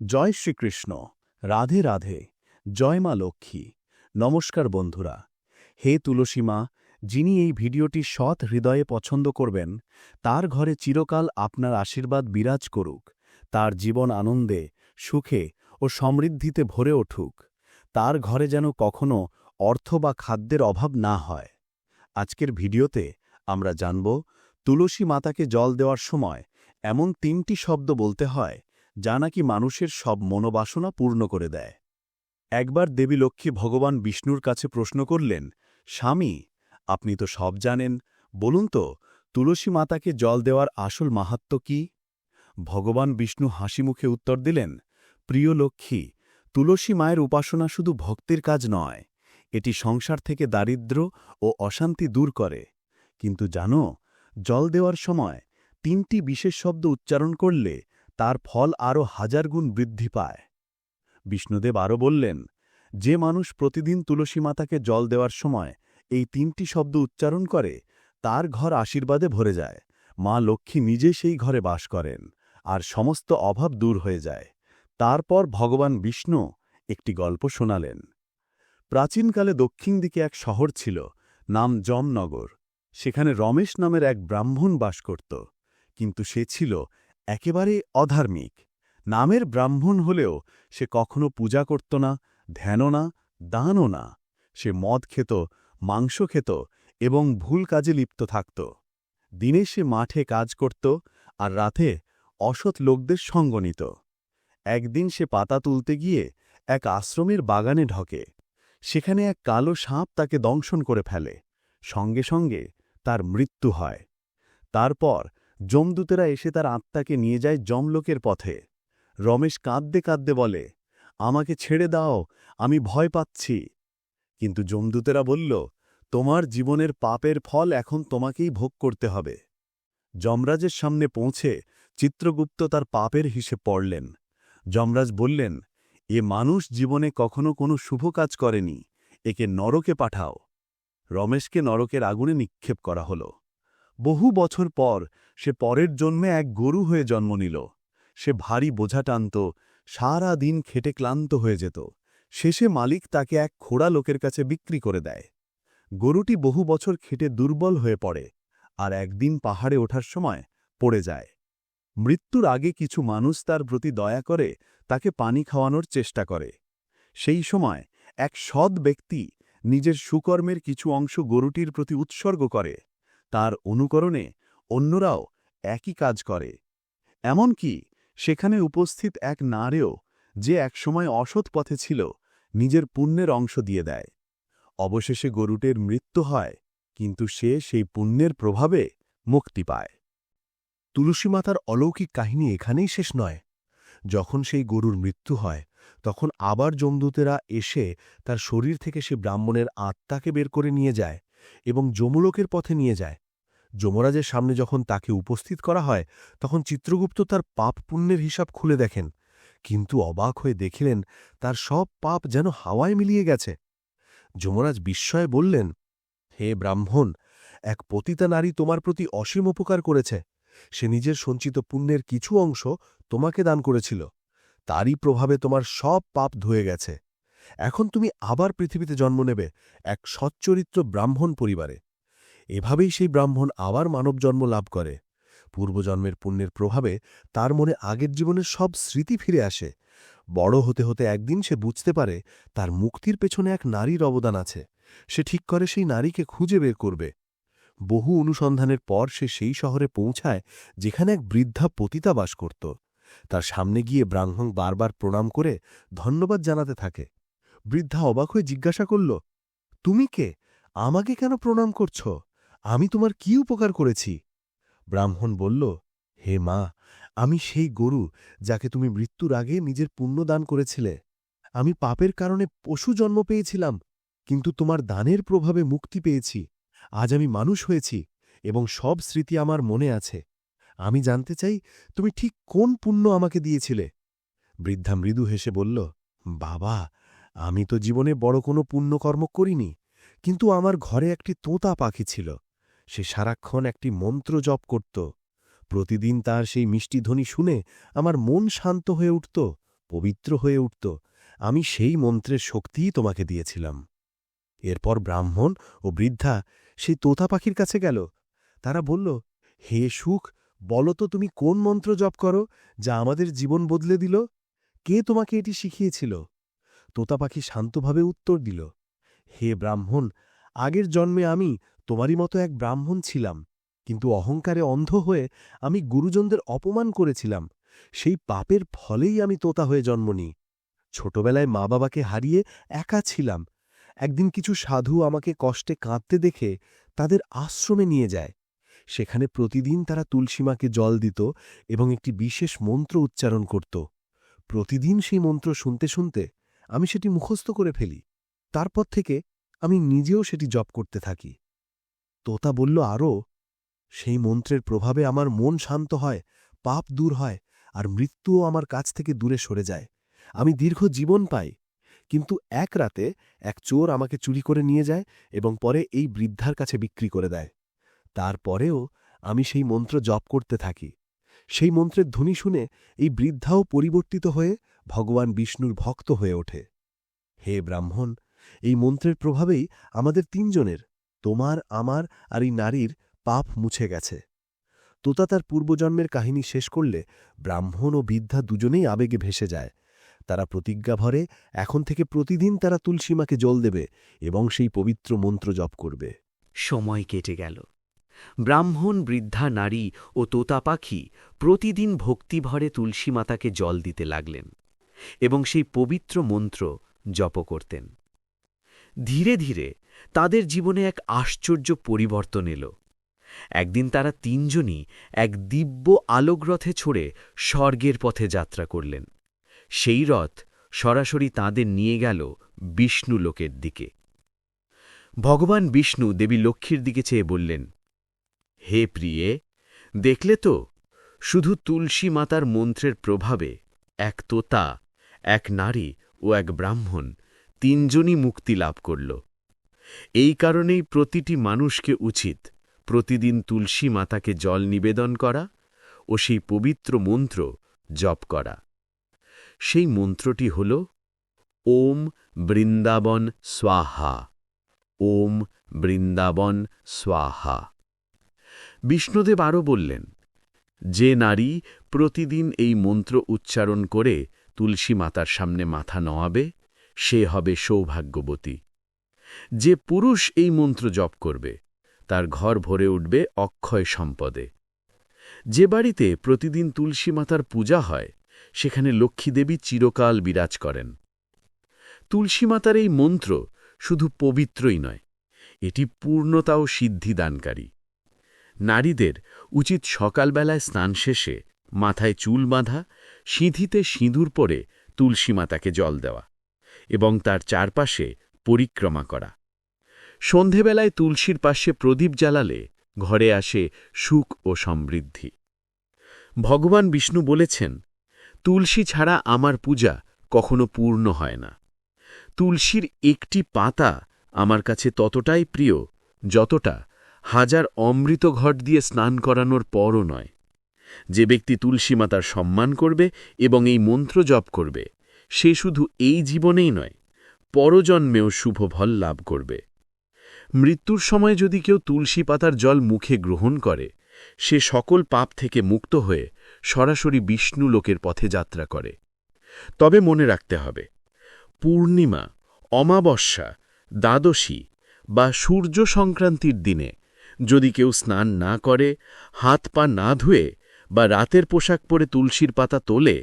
জয় শ্রীকৃষ্ণ, রাধে রাধে, জয় মা লক্ষ্মী। নমস্কার বন্ধুরা। হে তুলসী মা, যিনি এই ভিডিওটি সৎ হৃদয়ে পছন্দ করবেন, তার ঘরে চিরকাল আপনার আশীর্বাদ বিরাজ করুক, তার জীবন আনন্দে, সুখে ও সমৃদ্ধিতে ভরে উঠুক, তার ঘরে যেন কখনো অর্থ বা খাদ্যের অভাব না হয়। আজকের ভিডিওতে আমরা জানব, তুলসী মাতাকে জল দেওয়ার সময় এমন তিনটি শব্দ বলতে হয় যা নাকি মানুষের সব মনোবাসনা পূর্ণ করে দেয়। একবার দেবী লক্ষ্মী ভগবান বিষ্ণুর কাছে প্রশ্ন করলেন, স্বামী, আপনি তো সব জানেন, বলুন তো, তুলসী মাতাকে জল দেওয়ার আসল মাহাত্ম কি? ভগবান বিষ্ণু হাসিমুখে উত্তর দিলেন, প্রিয় লক্ষ্মী, তুলসী মায়ের উপাসনা শুধু ভক্তির কাজ নয়, এটি সংসার থেকে দারিদ্র্য ও অশান্তি দূর করে। কিন্তু জানো, জল দেওয়ার সময় তিনটি বিশেষ শব্দ উচ্চারণ করলে তার ফল আরও হাজার গুণ বৃদ্ধি পায়। বিষ্ণুদেব আরও বললেন, যে মানুষ প্রতিদিন তুলসী মাতাকে জল দেওয়ার সময় এই তিনটি শব্দ উচ্চারণ করে, তার ঘর আশীর্বাদে ভরে যায়। মা লক্ষ্মী নিজে সেই ঘরে বাস করেন, আর সমস্ত অভাব দূর হয়ে যায়। তারপর ভগবান বিষ্ণু একটি গল্প শোনালেন। প্রাচীনকালে দক্ষিণ দিকে এক শহর ছিল, নাম জমনগর সেখানে রমেশ নামের এক ব্রাহ্মণ বাস করত, কিন্তু সে ছিল একেবারে অধার্মিক। নামের ব্রাহ্মণ হলেও সে কখনো পূজা করত না ধ্যানও না, দানও না। সে মদ খেত, মাংস খেত এবং ভুল কাজে লিপ্ত থাকত। দিনে সে মাঠে কাজ করত আর রাতে অসৎ লোকদের সঙ্গ নিত। একদিন সে পাতা তুলতে গিয়ে এক আশ্রমের বাগানে ঢকে। সেখানে এক কালো সাপ তাকে দংশন করে ফেলে। সঙ্গে সঙ্গে তার মৃত্যু হয়। তারপর যমদূতেরা এসে তার আত্মাকে নিয়ে যায় যমলোকের পথে। রমেশ কাঁদতে কাঁদতে বলে, আমাকে ছেড়ে দাও, আমি ভয় পাচ্ছি। কিন্তু যমদূতেরা বলল, তোমার জীবনের পাপের ফল এখন তোমাকেই ভোগ করতে হবে। যমরাজের সামনে পৌঁছে চিত্রগুপ্ত তার পাপের হিসেব পড়লেন। যমরাজ বললেন, এ মানুষ জীবনে কখনো কোনো শুভ কাজ করেনি, একে নরকে পাঠাও। রমেশকে নরকের আগুনে নিক্ষেপ করা হল। বহু বছর পর সে পরের জন্মে এক গরু হয়ে জন্ম নিল। সে ভারী বোঝা টানত, সারা দিন খেটে ক্লান্ত হয়ে যেত। শেষে মালিক তাকে এক খোড়া লোকের কাছে বিক্রি করে দেয়। গরুটি বহু বছর খেটে দুর্বল হয়ে পড়ে আর একদিন পাহাড়ে ওঠার সময় পড়ে যায়। মৃত্যুর আগে কিছু মানুষ তার প্রতি দয়া করে তাকে পানি খাওয়ানোর চেষ্টা করে। সেই সময় এক সৎ ব্যক্তি নিজের সুকর্মের কিছু অংশ গরুটির প্রতি উৎসর্গ করে। তার অনুকরণে অন্যরাও একই কাজ করে। এমনকি সেখানে উপস্থিত এক নারেও যে একসময় অসৎ পথে ছিল, নিজের পুণ্যের অংশ দিয়ে দেয়। অবশেষে গরুটের মৃত্যু হয়, কিন্তু সে সেই পুণ্যের প্রভাবে মুক্তি পায়। তুলসী মাতার অলৌকিক কাহিনী এখানেই শেষ নয়। যখন সেই গরুর মৃত্যু হয়, তখন আবার যমদূতেরা এসে তার শরীর থেকে সে ব্রাহ্মণের আত্মাকে বের করে নিয়ে যায়। এবং যমুলোকের পথে নিয়ে যায়। যমরাজের সামনে যখন তাকে উপস্থিত করা হয়, তখন চিত্রগুপ্ত তার পাপ পুণ্যের হিসাব খুলে দেখেন। কিন্তু অবাক হয়ে দেখিলেন, তার সব পাপ যেন হাওয়ায় মিলিয়ে গেছে। যমরাজ বিস্ময়ে বললেন, হে ব্রাহ্মণ, এক পতিতা নারী তোমার প্রতি অসীম উপকার করেছে। সে নিজের সঞ্চিত পুণ্যের কিছু অংশ তোমাকে দান করেছিল। তারই প্রভাবে তোমার সব পাপ ধুয়ে গেছে। এখন তুমি আবার পৃথিবীতে জন্ম নেবে এক সচ্চরিত্র ব্রাহ্মণ পরিবারে। এভাবেই সেই ব্রাহ্মণ আবার মানব জন্ম লাভ করে। পূর্বজন্মের পুণ্যের প্রভাবে তার মনে আগের জীবনের সব স্মৃতি ফিরে আসে। বড় হতে হতে একদিন সে বুঝতে পারে তার মুক্তির পেছনে এক নারীর অবদান আছে। সে ঠিক করে সেই নারীকে খুঁজে বের করবে। বহু অনুসন্ধানের পর সে সেই শহরে পৌঁছায় যেখানে এক বৃদ্ধা পতিতা বাস করত। তার সামনে গিয়ে ব্রাহ্মণ বারবার প্রণাম করে ধন্যবাদ জানাতে থাকে। বৃদ্ধা অবাক হয়ে জিজ্ঞাসা করল, তুমি কে? আমাকে কেন প্রণাম করছ? আমি তোমার কি উপকার করেছি? ব্রাহ্মণ বলল, হে মা, আমি সেই গরু যাকে তুমি মৃত্যুর আগে নিজের পুণ্য দান করেছিলে। আমি পাপের কারণে পশু জন্ম পেয়েছিলাম, কিন্তু তোমার দানের প্রভাবে মুক্তি পেয়েছি। আজ আমি মানুষ হয়েছি এবং সব স্মৃতি আমার মনে আছে। আমি জানতে চাই, তুমি ঠিক কোন পুণ্য আমাকে দিয়েছিলে? বৃদ্ধা মৃদু হেসে বলল, বাবা আমি তো জীবনে বড় কোনো পুণ্যকর্ম করিনি, কিন্তু আমার ঘরে একটি তোতা পাখি ছিল। সে সারাক্ষণ একটি মন্ত্র জপ করত। প্রতিদিন তার সেই মিষ্টি ধ্বনি শুনে আমার মন শান্ত হয়ে উঠত, পবিত্র হয়ে উঠত। আমি সেই মন্ত্রের শক্তিই তোমাকে দিয়েছিলাম। এরপর ব্রাহ্মণ ও বৃদ্ধা সেই তোতা পাখির কাছে গেল। তারা বলল, হে সুখ, বলো তো তুমি কোন মন্ত্র জপ করো যা আমাদের জীবন বদলে দিল? কে তোমাকে এটি শিখিয়েছিল? তোতা পাখি শান্তভাবে উত্তর দিল, হে ব্রাহ্মণ, আগের জন্মে আমি তোমারই মতো এক ব্রাহ্মণ ছিলাম, কিন্তু অহংকারে অন্ধ হয়ে আমি গুরুজনদের অপমান করেছিলাম, সেই পাপের ফলেই আমি তোতা হয়ে জন্ম নিই। ছোটবেলায় মা বাবাকে হারিয়ে একা ছিলাম, একদিন কিছু সাধু আমাকে কষ্টে কাঁদতে দেখে তাদের আশ্রমে নিয়ে যায়, সেখানে প্রতিদিন তারা তুলসীমাকে জল দিত এবং একটি বিশেষ মন্ত্র উচ্চারণ করত। প্রতিদিন সেই মন্ত্র শুনতে শুনতে আমি সেটি মুখস্থ করে ফেলি। তারপর থেকে আমি নিজেও সেটি জপ করতে থাকি। তোতা বলল আরও সেই মন্ত্রের প্রভাবে আমার মন শান্ত হয়, পাপ দূর হয়, আর মৃত্যুও আমার কাছ থেকে দূরে সরে যায়। আমি দীর্ঘ জীবন পাই, কিন্তু এক রাতে এক চোর আমাকে চুরি করে নিয়ে যায় এবং পরে এই বৃদ্ধার কাছে বিক্রি করে দেয়। তারপরেও আমি সেই মন্ত্র জপ করতে থাকি। সেই মন্ত্রের ধ্বনি শুনে এই বৃদ্ধাও পরিবর্তিত হয়ে ভগবান বিষ্ণুর ভক্ত হয়ে ওঠে। হে ব্রাহ্মণ, এই মন্ত্রের প্রভাবেই আমাদের তিনজনের, তোমার, আমার আর এই নারীর পাপ মুছে গেছে। তোতা তার পূর্বজন্মের কাহিনী শেষ করলে ব্রাহ্মণ ও বিদ্যা দুজনেই আবেগে ভেসে যায়। তারা প্রতিজ্ঞা ভরে এখন থেকে প্রতিদিন তারা তুলসীমাকে জল দেবে এবং সেই পবিত্র মন্ত্র জপ করবে। সময় কেটে গেল। ব্রাহ্মণ, বৃদ্ধা, নারী ও তোতা পাখি প্রতিদিন ভক্তিভরে তুলসী মাতাকে জল দিতে লাগলেন। এবং সেই পবিত্র মন্ত্র জপ করতেন। ধীরে ধীরে তাদের জীবনে এক আশ্চর্য পরিবর্তন এল। একদিন তারা তিনজনই এক দিব্য আলোকরথে ছড়ে স্বর্গের পথে যাত্রা করলেন। সেই রথ সরাসরি তাদের নিয়ে গেল বিষ্ণু লোকের দিকে। ভগবান বিষ্ণু দেবী লক্ষ্মীর দিকে চেয়ে বললেন, হে প্রিয়ে, দেখলে তো, শুধু তুলসী মাতার মন্ত্রের প্রভাবে এক তোতা এক নারী ও এক ব্রাহ্মণ তিনজনই মুক্তি লাভ করল। এই কারণেই প্রতিটি মানুষকে উচিত প্রতিদিন তুলসী মাতাকে জল নিবেদন করা ও সেই পবিত্র মন্ত্র জপ করা। সেই মন্ত্রটি হল, ওম বৃন্দাবন স্বাহা, ওম বৃন্দাবন স্বাহা। বিষ্ণুদেব আরও বললেন, যে নারী প্রতিদিন এই মন্ত্র উচ্চারণ করে তুলসী মাতার সামনে মাথা নোয়াবে সে হবে সৌভাগ্যবতী। যে পুরুষ এই মন্ত্র জপ করবে, তার ঘর ভরে উঠবে অক্ষয় সম্পদে। যে বাড়িতে প্রতিদিন তুলসী মাতার পূজা হয়, সেখানে লক্ষ্মীদেবী চিরকাল বিরাজ করেন। তুলসী মাতার এই মন্ত্র শুধু পবিত্রই নয়, এটি পূর্ণতা ও সিদ্ধিদানকারী। নারীদের উচিত সকালবেলায় স্নান শেষে মাথায় চুল বাঁধা সিঁথিতে সিঁদুর পরে তুলসী মাতাকে জল দেওয়া এবং তার চারপাশে পরিক্রমা করা। সন্ধেবেলায় তুলসীর পাশে প্রদীপ জ্বালালে ঘরে আসে সুখ ও সমৃদ্ধি। ভগবান বিষ্ণু বলেছেন, তুলসী ছাড়া আমার পূজা কখনো পূর্ণ হয় না। তুলসীর একটি পাতা আমার কাছে ততটাই প্রিয়, যতটা হাজার অমৃত ঘট দিয়ে স্নান করানোর পরও নয়। যে ব্যক্তি তুলসী মাতার সম্মান করবে এবং এই মন্ত্র জপ করবে, সে শুধু এই জীবনেই নয়, পরজন্মেও শুভ ফল লাভ করবে। মৃত্যুর সময় যদি কেউ তুলসী পাতার জল মুখে গ্রহণ করে, সে সকল পাপ থেকে মুক্ত হয়ে সরাসরি বিষ্ণু লোকের পথে যাত্রা করে। তবে মনে রাখতে হবে, পূর্ণিমা, অমাবস্যা, দ্বাদশী বা সূর্য সংক্রান্তির দিনে যদি কেউ স্নান না করে, হাত পা না ধুয়ে বা রাতের পোশাক পরে তুলসীর পাতা তোলে,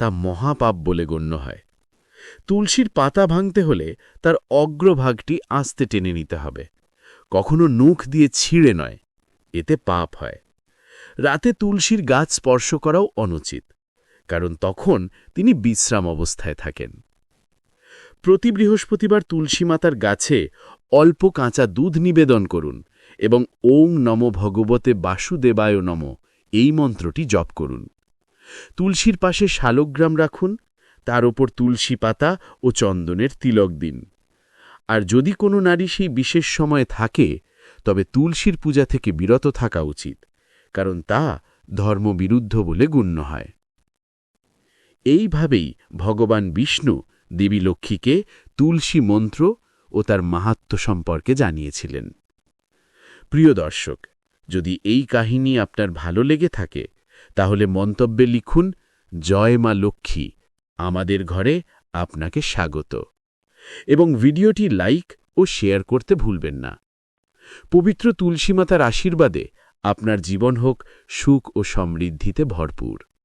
তা মহাপাপ বলে গণ্য হয়। তুলসীর পাতা ভাঙতে হলে তার অগ্রভাগটি আস্তে টেনে নিতে হবে। কখনো নুখ দিয়ে ছিঁড়ে নয়, এতে পাপ হয়। রাতে তুলসীর গাছ স্পর্শ করাও অনুচিত, কারণ তখন তিনি বিশ্রাম অবস্থায় থাকেন। প্রতি বৃহস্পতিবার তুলসী মাতার গাছে অল্প কাঁচা দুধ নিবেদন করুন এবং ওং নম ভগবতে বাসুদেবায় নম এই মন্ত্রটি জপ করুন। তুলসীর পাশে শালগ্রাম রাখুন, তার ওপর তুলসী পাতা ও চন্দনের তিলক দিন। আর যদি কোনো নারী সেই বিশেষ সময়ে থাকে, তবে তুলসীর পূজা থেকে বিরত থাকা উচিত, কারণ তা ধর্মবিরুদ্ধ বলে গণ্য হয়। এইভাবেই ভগবান বিষ্ণু দেবী লক্ষ্মীকে তুলসী মন্ত্র ও তার মাহাত্ম্য সম্পর্কে জানিয়েছিলেন। প্রিয় দর্শক যদি এই কাহিনী আপনার ভালো লেগে থাকে, তাহলে মন্তব্যে লিখুন, জয় মা লক্ষ্মী, আমাদের ঘরে আপনাকে স্বাগত। এবং ভিডিওটি লাইক ও শেয়ার করতে ভুলবেন না। পবিত্র তুলসী মাতার আশীর্বাদে আপনার জীবন হোক সুখ ও সমৃদ্ধিতে ভরপুর।